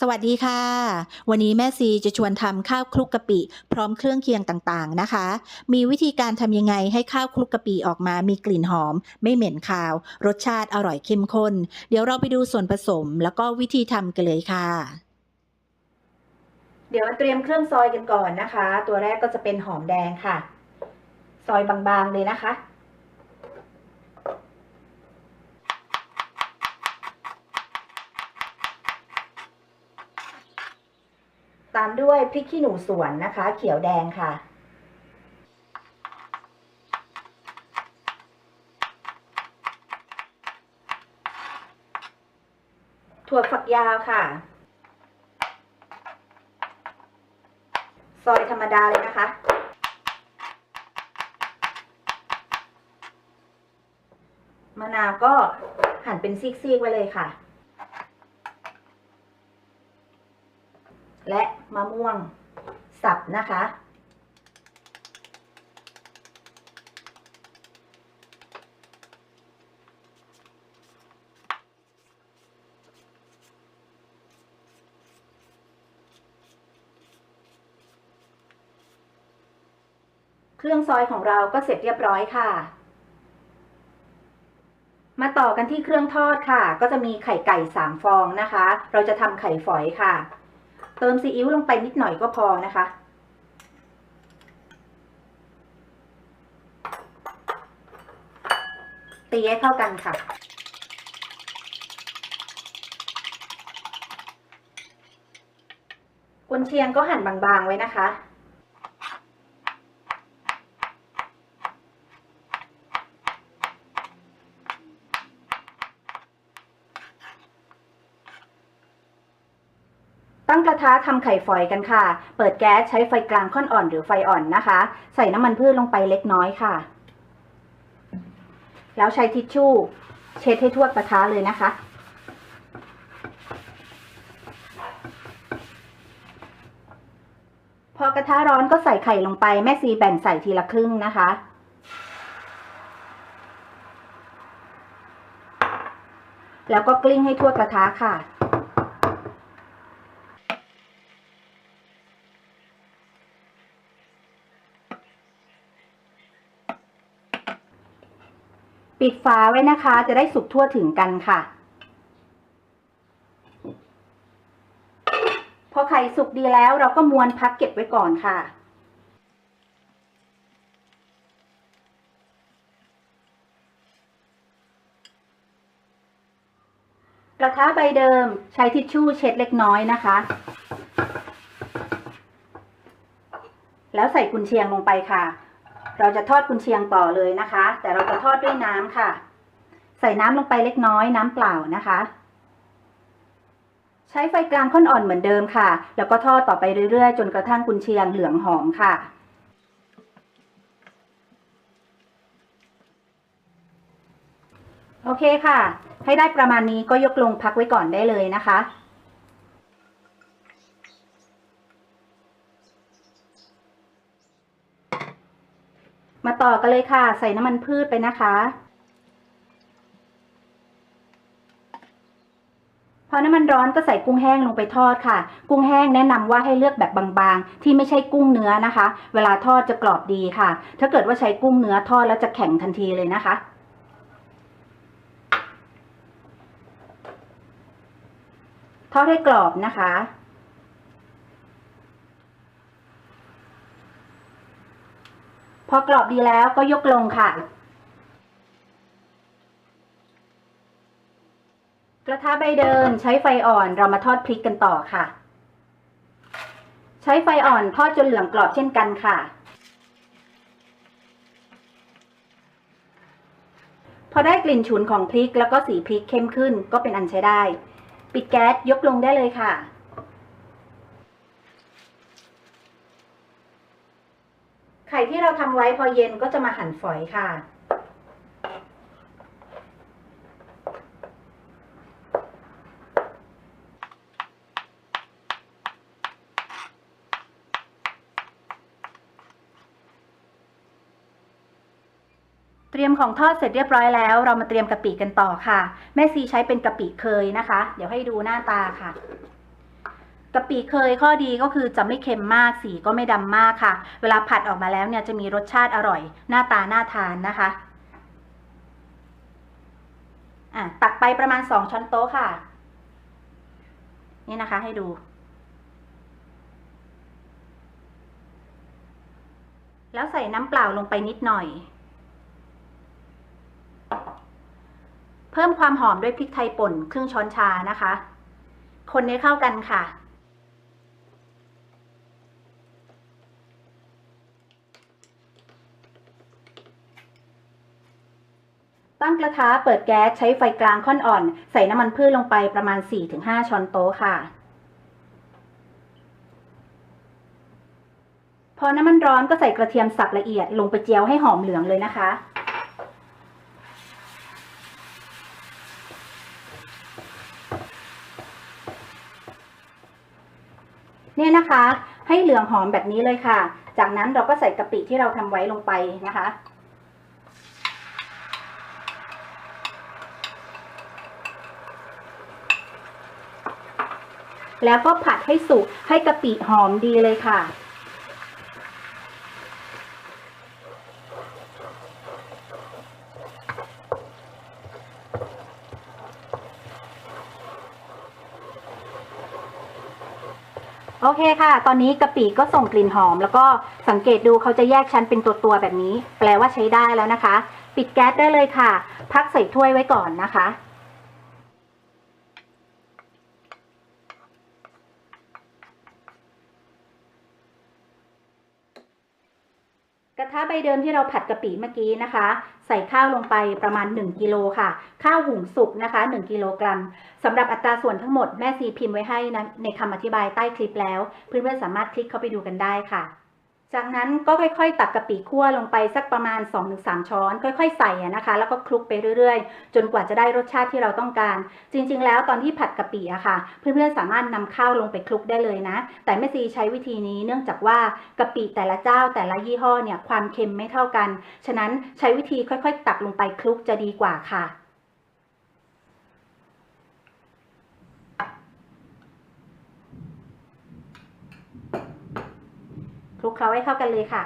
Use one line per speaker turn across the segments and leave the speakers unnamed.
สวัสดีค่ะ วันนี้แม่ซีจะชวนทำข้าวคลุกกะปิ พร้อมเครื่องเคียงต่างๆนะคะ มีวิธีการทำยังไงให้ข้าวคลุกกะปิออกมามีกลิ่นหอม ไม่เหม็นคาว รสชาติอร่อยเข้มข้น เดี๋ยวเราไปดูส่วนผสมแล้วก็วิธีทำกันเลยค่ะ เดี๋ยวมาเตรียมเครื่องซอยกันก่อนนะคะ ตัวแรกก็จะเป็นหอมแดงค่ะ ซอยบางๆเลยนะคะ ตาม ด้วยพริกขี้หนูสวนนะคะ เขียวแดงค่ะ ถั่วฝักยาวค่ะ ซอยธรรมดาเลยนะคะ มะนาวก็หั่นเป็นซีกๆไว้เลยค่ะและ มะม่วงสับนะคะ เครื่องซอยของเราก็เสร็จเรียบร้อยค่ะมาต่อกันที่เครื่องทอดค่ะ ก็จะมีไข่ไก่สามฟองนะคะ เราจะทำไข่ฝอยค่ะ เติมซีอิ๊วลงไปนิดหน่อยก็พอนะคะ ตีให้เข้ากันค่ะ กุนเชียงก็หั่นบางๆไว้นะคะ ตั้งกระทะทำไข่ฝอยกันค่ะ เปิดแก๊สใช้ไฟกลางค่อนอ่อนหรือไฟอ่อนนะคะ ใส่น้ำมันพืชลงไปเล็กน้อยค่ะ แล้วใช้ทิชชู่ เช็ดให้ทั่วกระทะเลยนะคะ พอกระทะร้อนก็ใส่ไข่ลงไปแม่ซีแบ่งใส่ทีละครึ่งนะคะแล้วก็กลิ้งให้ทั่วกระทะค่ะ ปิดฝาไว้นะคะ จะได้สุกทั่วถึงกันค่ะ พอไข่สุกดีแล้วเราก็ม้วนพักเก็บไว้ก่อนค่ะกระทะใบเดิมใช้ทิชชู่เช็ดเล็กน้อยนะคะ แล้วใส่กุนเชียงลงไปค่ะ เราจะทอดกุนเชียงต่อเลยนะคะ แต่เราจะทอดด้วยน้ำค่ะ ใส่น้ำลงไปเล็กน้อยน้ำเปล่านะคะ ใช้ไฟกลางค่อนอ่อนเหมือนเดิมค่ะ แล้วก็ทอดต่อไปเรื่อยๆ จนกระทั่งกุนเชียงเหลืองหอมค่ะโอเคค่ะ ให้ได้ประมาณนี้ก็ยกลงพักไว้ก่อนได้เลยนะคะ มาต่อกันเลยค่ะ ใส่น้ำมันพืชไปนะคะ พอน้ำมันร้อนก็ใส่กุ้งแห้งลงไปทอดค่ะ กุ้งแห้งแนะนำว่าให้เลือกแบบบางๆ ที่ไม่ใช่กุ้งเนื้อนะคะ เวลาทอดจะกรอบดีค่ะ ถ้าเกิดว่าใช้กุ้งเนื้อทอดแล้วจะแข็งทันทีเลยนะคะทอดให้กรอบนะคะ พอกรอบดีแล้วก็ยกลงค่ะ กระทะใบเดิมใช้ไฟอ่อนเรามาทอดพริกกันต่อค่ะ ใช้ไฟอ่อนทอดจนเหลืองกรอบเช่นกันค่ะ พอได้กลิ่นฉุนของพริกแล้วก็สีพริกเข้มขึ้นก็เป็นอันใช้ได้ ปิดแก๊สยกลงได้เลยค่ะ ไข่ที่เราทำไว้พอเย็นก็จะมาหั่นฝอยค่ะเตรียมของทอดเสร็จเรียบร้อยแล้ว เรามาเตรียมกะปิกันต่อค่ะ แม่ซีใช้เป็นกะปิเคยนะคะ เดี๋ยวให้ดูหน้าตาค่ะ กะปิเคยข้อดีก็คือจะไม่เค็มมากสีก็ไม่ดำมากค่ะ เวลาผัดออกมาแล้วเนี่ยจะมีรสชาติอร่อย หน้าตาน่าทานนะคะอะตักไปประมาณสองช้อนโต๊ะค่ะ นี่นะคะให้ดู แล้วใส่น้ำเปล่าลงไปนิดหน่อย เพิ่มความหอมด้วยพริกไทยป่นครึ่งช้อนชานะคะ คนให้เข้ากันค่ะ ตั้งกระทะเปิดแก๊สใช้ไฟกลางค่อนอ่อน ใส่น้ำมันพืชลงไปประมาณ 4-5 ช้อนโต๊ะค่ะ พอน้ำมันร้อนก็ใส่กระเทียมสับละเอียดลงไปเจียวให้หอมเหลืองเลยนะคะ เนี่ยนะคะให้เหลืองหอมแบบนี้เลยค่ะ จากนั้นเราก็ใส่กะปิที่เราทำไว้ลงไปนะคะ แล้วก็ผัดให้สุกให้กะปิหอมดีเลยค่ะ โอเคค่ะ ตอนนี้กะปิก็ส่งกลิ่นหอม แล้วก็สังเกตดูเขาจะแยกชั้นเป็นตัวๆแบบนี้ แปลว่าใช้ได้แล้วนะคะ ปิดแก๊สได้เลยค่ะ พักใส่ถ้วยไว้ก่อนนะคะ กระทะใบ เดิมที่เราผัดกะปิเมื่อกี้นะคะ ใส่ข้าวลงไปประมาณ 1กิโลค่ะ ข้าวหุงสุกนะคะ 1กิโลกรัมสำหรับอัตราส่วนทั้งหมดแม่ซีพิมพ์ไว้ให้นะในคำอธิบายใต้คลิปแล้ว เพื่อนๆสามารถคลิกเข้าไปดูกันได้ค่ะ จากนั้นก็ค่อยๆ ตักกะปิคั่วลงไปสักประมาณ 2-3 ช้อน ค่อยๆ ใส่อะนะคะ แล้วก็คลุกไปเรื่อยๆ จนกว่าจะได้รสชาติที่เราต้องการ จริงๆ แล้วตอนที่ผัดกะปิอะค่ะ เพื่อนๆ สามารถนำข้าวลงไปคลุกได้เลยนะ แต่แม่ซีใช้วิธีนี้เนื่องจากว่ากะปิแต่ละเจ้าแต่ละยี่ห้อเนี่ยความเค็มไม่เท่ากัน ฉะนั้นใช้วิธีค่อยๆ ตักลงไปคลุกจะดีกว่าค่ะ ค ลุกเคล้าให้เข้ากันเลยค่ะ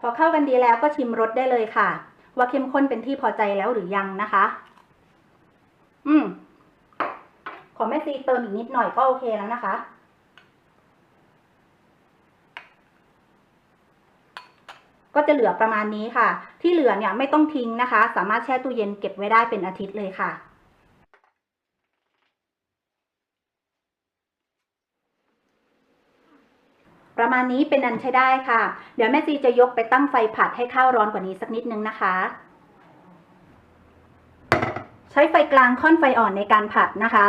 พอเข้ากันดีแล้วก็ชิมรสได้เลยค่ะ ว่าเข้มข้นเป็นที่พอใจแล้วหรือยังนะคะ อืม ขอแม่ซีเติมอีกนิดหน่อยก็โอเคแล้วนะคะ ก็จะเหลือประมาณนี้ค่ะ ที่เหลือเนี่ยไม่ต้องทิ้งนะคะ สามารถแช่ตู้เย็นเก็บไว้ได้เป็นอาทิตย์เลยค่ะประมาณนี้เป็นอันใช้ได้ค่ะ เดี๋ยวแม่ซีจะยกไปตั้งไฟผัดให้ข้าวร้อนกว่านี้สักนิดนึงนะคะ ใช้ไฟกลางค่อนไฟอ่อนในการผัดนะคะ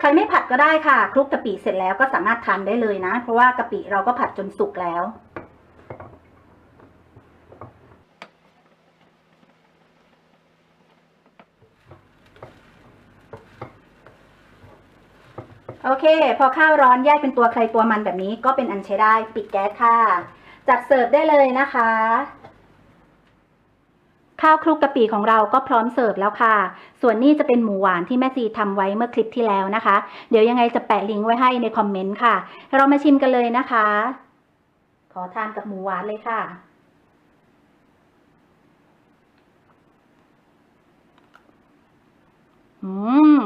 ใครไม่ผัดก็ได้ค่ะ คลุกกะปิเสร็จแล้วก็สามารถทานได้เลยนะ เพราะว่ากะปิเราก็ผัดจนสุกแล้ว โอเค พอข้าวร้อนแยกเป็นตัวใครตัวมันแบบนี้ก็เป็นอันใช้ได้ปิดแก๊สค่ะ จัดเสิร์ฟได้เลยนะคะ ข้าวคลุกกะปิของเราก็พร้อมเสิร์ฟแล้วค่ะ ส่วนนี้จะเป็นหมูหวานที่แม่ซีทำไว้เมื่อคลิปที่แล้วนะคะ เดี๋ยวยังไงจะแปะลิงก์ไว้ให้ในคอมเมนต์ค่ะ เรามาชิมกันเลยนะคะ ขอทานกับหมูหวานเลยค่ะ อืม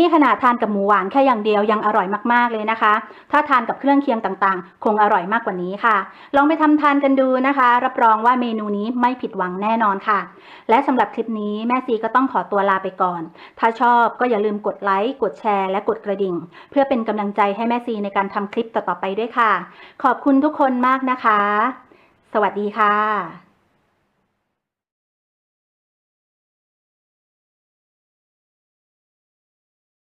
นี่ขนาดทานกับหมูหวานแค่อย่างเดียวยังอร่อยมากๆเลยนะคะ ถ้าทานกับเครื่องเคียงต่างๆ คงอร่อยมากกว่านี้ค่ะ ลองไปทำทานกันดูนะคะ รับรองว่าเมนูนี้ไม่ผิดหวังแน่นอนค่ะ และสำหรับคลิปนี้แม่ซีก็ต้องขอตัวลาไปก่อน ถ้าชอบก็อย่าลืมกดไลค์กดแชร์และกดกระดิ่ง เพื่อเป็นกำลังใจให้แม่ซีในการทำคลิปต่อๆไปด้วยค่ะ ขอบคุณทุกคนมากนะคะ สวัสดีค่ะ